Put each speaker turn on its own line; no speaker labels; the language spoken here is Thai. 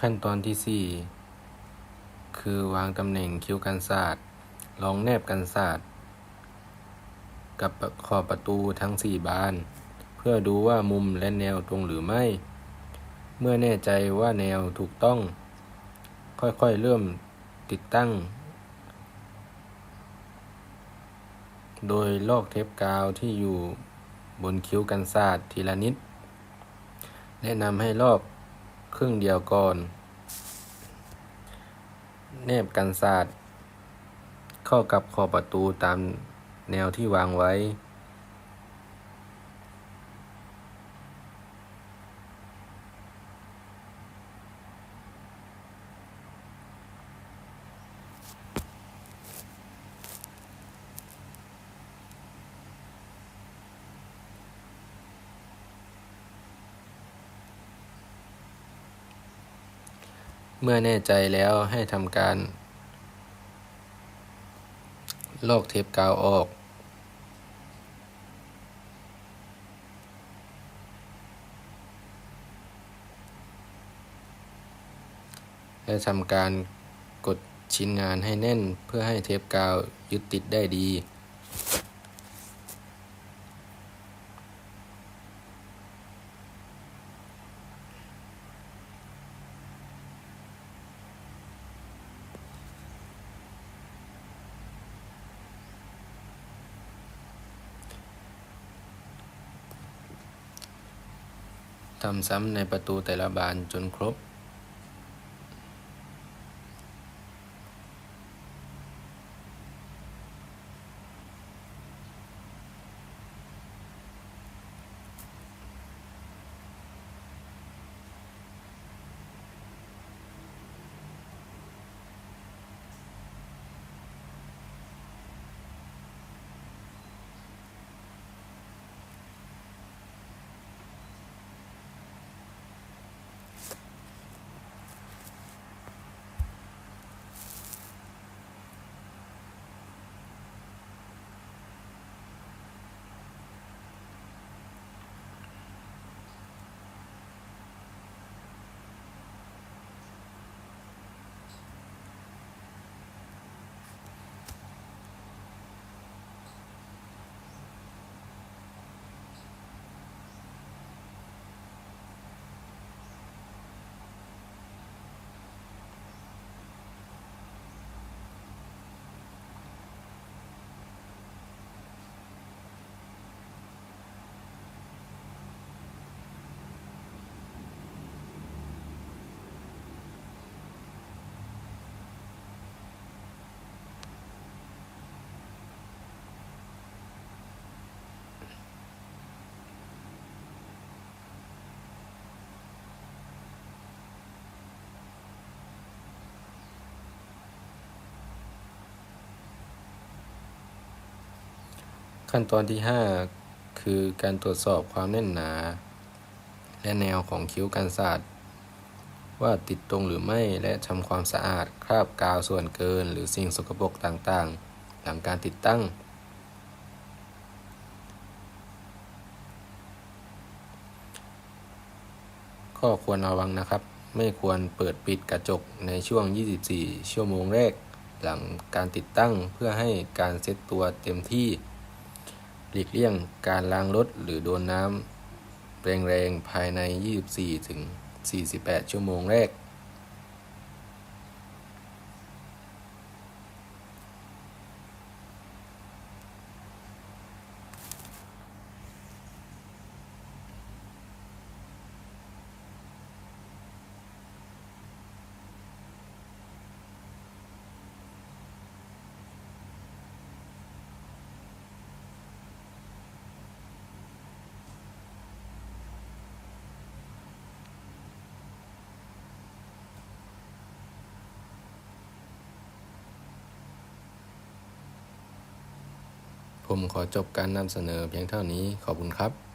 ขั้นตอนที่ 4 คือวางตำแหน่งคิ้วกันศาสตร์รองแนบกันศาสตร์กับขอบประตูทั้ง 4 บาน เพื่อดูว่ามุมและแนวตรงหรือไม่ เมื่อแน่ใจว่าแนวถูกต้อง ค่อยๆเริ่มติดตั้ง โดยลอกเทปกาวที่อยู่บนคิ้วกันศาสตร์ทีละนิด แนะนำให้ลอก ครึ่งเดียวก่อน แนบกันศาสตร์เข้ากับขอบประตูตามแนวที่วางไว้ เมื่อแน่ใจแล้วให้ทำการ ลอกเทปกาวออก และทำการกดชิ้นงานให้แน่นเพื่อให้เทปกาวยึดติดได้ดี ทำซ้ำในประตูแต่ละบานจนครบ ขั้นตอนที่ 5 คือการตรวจสอบความแน่นหนา และแนวของคิ้วกันศาสตร์ว่าติดตรงหรือไม่และทำความสะอาดคราบกาวส่วนเกิน หรือสิ่งสกปรกต่างๆ หลังการติดตั้ง ข้อควรระวังนะครับ ไม่ควรเปิดปิดกระจกในช่วง 24 ชั่วโมงแรก หลังการติดตั้งเพื่อให้การเซ็ตตัวเต็มที่ หลีกเลี่ยงการล้างรถหรือโดนน้ำแรงๆภายใน 24ถึง48 ชั่วโมงแรก ผมขอจบการนำเสนอเพียงเท่านี้ขอบคุณครับ